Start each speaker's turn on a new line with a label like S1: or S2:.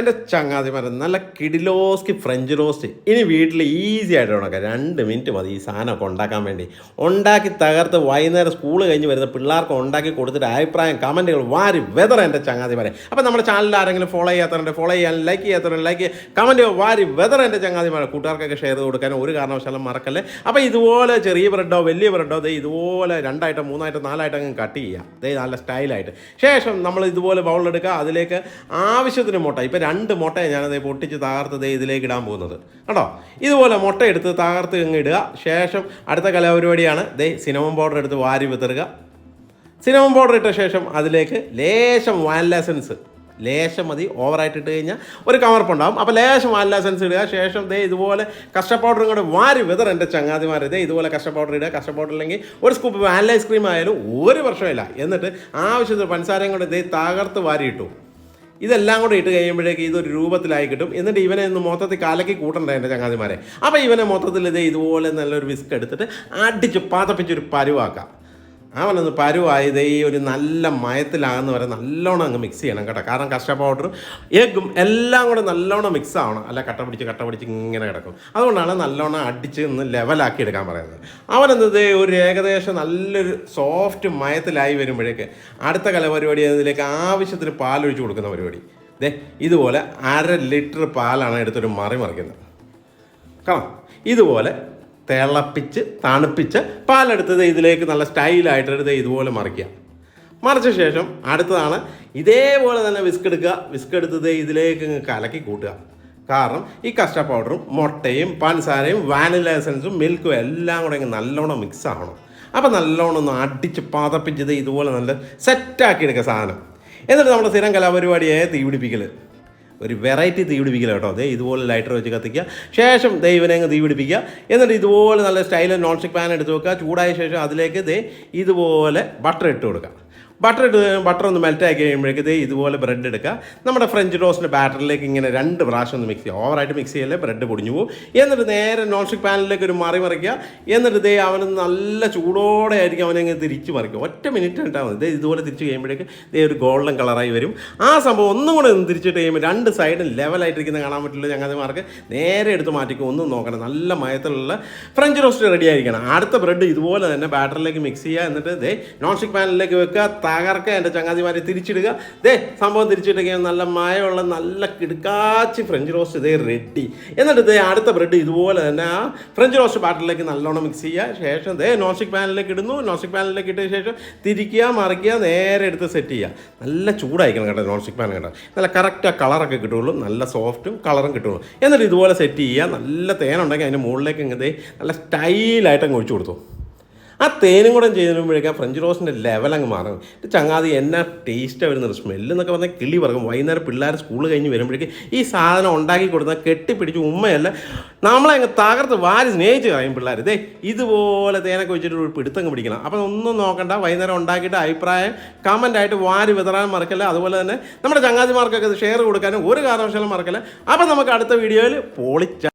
S1: എന്റെ ചങ്ങാതിമാരെ നല്ല കിഡിലോസ്കി French roast ഇനി വീട്ടിൽ ഈസി ആയിട്ട് ഉണ്ടാക്കാം രണ്ട് മിനിറ്റ് മതി ഈ സാധനമൊക്കെ ഉണ്ടാക്കാൻ വേണ്ടി. ഉണ്ടാക്കി തകർത്ത് വൈകുന്നേരം സ്കൂൾ കഴിഞ്ഞ് വരുന്ന പിള്ളേർക്ക് ഉണ്ടാക്കി കൊടുത്തിട്ട് അഭിപ്രായം കമന്റുകൾ വാരി വെതർ എന്റെ ചങ്ങാതിമാരെ അപ്പോൾ നമ്മുടെ ചാനൽ ആരെങ്കിലും ഫോളോ ചെയ്യാത്തവരുണ്ട് ഫോളോ ചെയ്യാൻ ലൈക്ക് ചെയ്യാത്തവരുണ്ട് ലൈക്ക് കമന്റ് വാരി വെതർ എന്റെ ചങ്ങാതിമാരെ കൂട്ടുകാർക്കൊക്കെ ഷെയർ ചെയ്ത് കൊടുക്കാൻ ഒരു കാരണവശാലും മറക്കല്ലേ. അപ്പോൾ ഇതുപോലെ ചെറിയ ബ്രെഡോ വലിയ ബ്രെഡോ ദേ ഇതുപോലെ രണ്ടായിട്ടോ മൂന്നായിട്ടോ നാലായിട്ടോ അങ്ങ് കട്ട് ചെയ്യുക ദേ നല്ല സ്റ്റൈലായിട്ട് ശേഷം നമ്മൾ ഇതുപോലെ ബൗളിലെടുക്കുക അതിലേക്ക് ആവശ്യത്തിന് മുട്ട. ഇപ്പം രണ്ട് മുട്ടയെ ഞാനത് പൊട്ടിച്ച് തകർത്തത് ഇതിലേക്ക് ഇടാൻ പോകുന്നത്. കേട്ടോ ഇതുപോലെ മുട്ട എടുത്ത് തകർത്ത് അങ്ങ് ഇടുക. ശേഷം അടുത്ത കലാപരിപാടിയാണ്. ദേ സിനമൺ പൗഡർ എടുത്ത് വാരി വിതറുക. സിനമൺ പൗഡർ ഇട്ട ശേഷം അതിലേക്ക് ലേശം വാനില എസൻസ് ലേശം മതി ഓവറായിട്ട് ഇട്ട് കഴിഞ്ഞാൽ ഒരു കമർപ്പുണ്ടാവും. അപ്പോൾ ലേശം വാനില എസൻസ് ഇടുക. ശേഷം ദേ ഇതുപോലെ കഷ്ട പൗഡറും കൂടെ വാരി വിതർ എന്റെ ചങ്ങാതിമാർ ദേ ഇതുപോലെ കഷ്ട പൗഡർ ഇടുക. കഷ്ട പൗഡർ ഇല്ലെങ്കിൽ ഒരു സ്കൂപ്പ് വാനില ഐസ്ക്രീം ആയാലും ഒരു വർഷമില്ല എന്നിട്ട് ആവശ്യത്തിന് പഞ്ചസാരയും കൂടെ ദേ തകർത്ത് വാരി ഇട്ടു. ഇതെല്ലാം കൂടെ ഇട്ട് കഴിയുമ്പോഴേക്ക് ഇതൊരു രൂപത്തിലായി കിട്ടും. എന്നിട്ട് ഇവനെ ഒന്ന് മൊത്തത്തിൽ കലക്കി കൂട്ടണ്ട എന്റെ ചങ്ങാതിമാരെ. അപ്പോൾ ഇവനെ മൊത്തത്തിൽ ഇത് ഇതുപോലെ നല്ലൊരു വിസ്ക് എടുത്തിട്ട് അടിച്ച് പാതപ്പിച്ചൊരു പരുവാക്കാം. അവനൊന്ന് പരുവായത് ഈ ഒരു നല്ല മയത്തിലാകുന്ന വരെ നല്ലോണം അങ്ങ് മിക്സ് ചെയ്യണം കേട്ടോ. കാരണം കസ്റ്റ പൗഡറും എഗ്ഗും എല്ലാം കൂടെ നല്ലോണം മിക്സ് ആവണം. അല്ല കട്ട പിടിച്ച് കട്ട പിടിച്ച് ഇങ്ങനെ കിടക്കും. അതുകൊണ്ടാണ് നല്ലോണം അടിച്ച് ഒന്ന് ലെവലാക്കി എടുക്കാൻ പറയുന്നത്. അവനെന്നത് ഒരു ഏകദേശം നല്ലൊരു സോഫ്റ്റ് മയത്തിലായി വരുമ്പോഴേക്ക് അടുത്ത കലപരിപാടി അതിലേക്ക് ആവശ്യത്തിന് പാലൊഴിച്ച് കൊടുക്കുന്ന പരിപാടി. ദേ ഇതുപോലെ അര ലിറ്റർ പാലാണ് എടുത്തൊരു മറി മറിക്കുന്നത്. കാണാം ഇതുപോലെ തിളപ്പിച്ച് തണുപ്പിച്ച് പാലെടുത്തത് ഇതിലേക്ക് നല്ല സ്റ്റൈലായിട്ട് എടുത്ത് ഇതുപോലെ മറിക്കുക. മറിച്ച ശേഷം അടുത്തതാണ് ഇതേപോലെ തന്നെ വിസ്ക് എടുക്കുക. വിസ്ക് എടുത്തത് ഇതിലേക്ക് കലക്കി കൂട്ടുക. കാരണം ഈ കസ്റ്റ പൗഡറും മുട്ടയും പഞ്ചസാരയും വാനില എസൻസും മിൽക്കും എല്ലാം കൂടെ നല്ലോണം മിക്സ് ആവണം. അപ്പോൾ നല്ലോണം ഒന്ന് അടിച്ച് പതപ്പിച്ചത് ഇതുപോലെ നല്ല സെറ്റാക്കി എടുക്കുക സാധനം. എന്നിട്ട് നമ്മുടെ സ്ഥിരം കലാപരിപാടിയായ തീ പിടിപ്പിക്കൽ ഒരു വെറൈറ്റി തീ പിടിപ്പിക്കില്ല കേട്ടോ. അതേ ഇതുപോലെ ലൈറ്റർ വെച്ച് കത്തിക്കുക. ശേഷം ദേ ഇവനെ അങ്ങ് തീ പിടിപ്പിക്കുക. എന്നിട്ട് ഇതുപോലെ നല്ല സ്റ്റൈലിൽ നോൺ സ്റ്റിക് പാൻ എടുത്ത് വെക്കുക. ചൂടായ ശേഷം അതിലേക്ക് ദേ ഇതുപോലെ ബട്ടർ ഇട്ട് കൊടുക്കുക. ബട്ടർ ഇട്ട് ബട്ടർ ഒന്ന് മെൽറ്റ് ആക്കി കഴിയുമ്പോഴേക്ക് ദേ ഇതുപോലെ ബ്രെഡ് എടുക്കുക നമ്മുടെ ഫ്രഞ്ച് ടോസ്റ്റിന്റെ ബാറ്ററിലേക്ക് ഇങ്ങനെ രണ്ട് പ്രാവശ്യം ഒന്ന് മിക്സ് ചെയ്യുക. ഓവറായിട്ട് മിക്സ് ചെയ്യല്ലേ? ബ്രെഡ് പൊടിഞ്ഞു പോകും. എന്നിട്ട് നേരെ നോൺ സ്റ്റിക് പാനിലേക്ക് ഒരു മറി മറിക്കുക. എന്നിട്ട് ദേ അവന് നല്ല ചൂടോടെ ആയിരിക്കും അവനെ ഇങ്ങനെ തിരിച്ച് മറിക്കുക. ഒറ്റ മിനിറ്റ് ഇട്ടാൽ മതി. ഇതുപോലെ തിരിച്ച് കഴിയുമ്പോഴേക്ക് ദേ ഒരു ഗോൾഡൻ കളറായി വരും. ആ സംഭവം ഒന്നും കൂടെ ഒന്ന് തിരിച്ചിട്ട് കഴിയുമ്പോൾ രണ്ട് സൈഡും ലെവലായിട്ടിരിക്കുന്ന കാണാൻ പറ്റില്ല ചങ്ങാതിമാർക്ക്. നേരെ എടുത്ത് മാറ്റിക്കും. ഒന്നും നോക്കണം നല്ല മയത്തിലുള്ള ഫ്രഞ്ച് റോസ്റ്റ് റെഡി ആയിരിക്കണം. അടുത്ത ബ്രെഡ് ഇതുപോലെ തന്നെ ബാറ്ററിലേക്ക് മിക്സ് ചെയ്യുക. എന്നിട്ട് ദേ നോൺ സ്റ്റിക് പാനിലേക്ക് വെക്കുക. തകർക്കുക എന്റെ ചങ്ങാതിമാരെ തിരിച്ചിടുക. ദേ സംഭവം തിരിച്ചിടുക നല്ല മയമുള്ള നല്ല കിടുക്കാച്ചി ഫ്രഞ്ച് റോസ്റ്റ് ഇതേ റെഡി. എന്നിട്ട് ദേ അടുത്ത ബ്രെഡ് ഇതുപോലെ തന്നെ ആ ഫ്രഞ്ച് റോസ്റ്റ് ബാറ്ററിലേക്ക് നല്ലോണം മിക്സ് ചെയ്യുക. ശേഷം ദേ നോസിക് പാനിലേക്ക് ഇടുന്നു. നോസിക് പാനിലേക്ക് ഇട്ട ശേഷം തിരിക്കുക മറിക്കുക നേരെ എടുത്ത് സെറ്റ് ചെയ്യുക. നല്ല ചൂടായിരിക്കണം കേട്ടോ നോസിക് പാൻ കേട്ടോ. നല്ല കറക്റ്റ് ആ കളറൊക്കെ കിട്ടുള്ളൂ നല്ല സോഫ്റ്റും കളറും കിട്ടുള്ളൂ എന്നിട്ട് ഇതുപോലെ സെറ്റ് ചെയ്യുക. നല്ല തേനുണ്ടെങ്കിൽ അതിന്റെ മുകളിലേക്ക് ഇങ്ങനെ നല്ല സ്റ്റൈലായിട്ട് അങ്ങ് ഒഴിച്ചു കൊടുത്തു. ആ തേനും കൂടെ ചെയ്തിടുമ്പോഴേക്കും ഫ്രഞ്ച് റോസിന്റെ ലെവൽ അങ്ങ് മാറും. ഇത് ചങ്ങാതി എന്നാ ടേസ്റ്റ് വരുന്നത്? സ്മെല്ല് എന്നൊക്കെ പറഞ്ഞാൽ കിളി പറക്കും. വൈകുന്നേരം പിള്ളേർ സ്കൂൾ കഴിഞ്ഞ് വരുമ്പോഴേക്കും ഈ സാധനം ഉണ്ടാക്കി കൊടുത്താൽ കെട്ടിപ്പിടിച്ച് ഉമ്മയല്ല നമ്മളെ അങ്ങ് തകർത്ത് വാരി സ്നേഹിച്ച് കളയും പിള്ളേർ ഇതേ ഇതുപോലെ തേനൊക്കെ വെച്ചിട്ട് ഒരു പിടുത്തങ്ങ് പിടിക്കണം. അപ്പം ഒന്നും നോക്കണ്ട വൈകുന്നേരം ഉണ്ടാക്കിയിട്ട് അഭിപ്രായം കമന്റായിട്ട് വാരി വിതറാൻ മറക്കല്ല. അതുപോലെ തന്നെ നമ്മുടെ ചങ്ങാതിമാർക്കൊക്കെ ഷെയർ കൊടുക്കാനും ഒരു കാരണവശാലും മറക്കല്ല. അപ്പം നമുക്ക് അടുത്ത വീഡിയോയിൽ പൊളിച്ച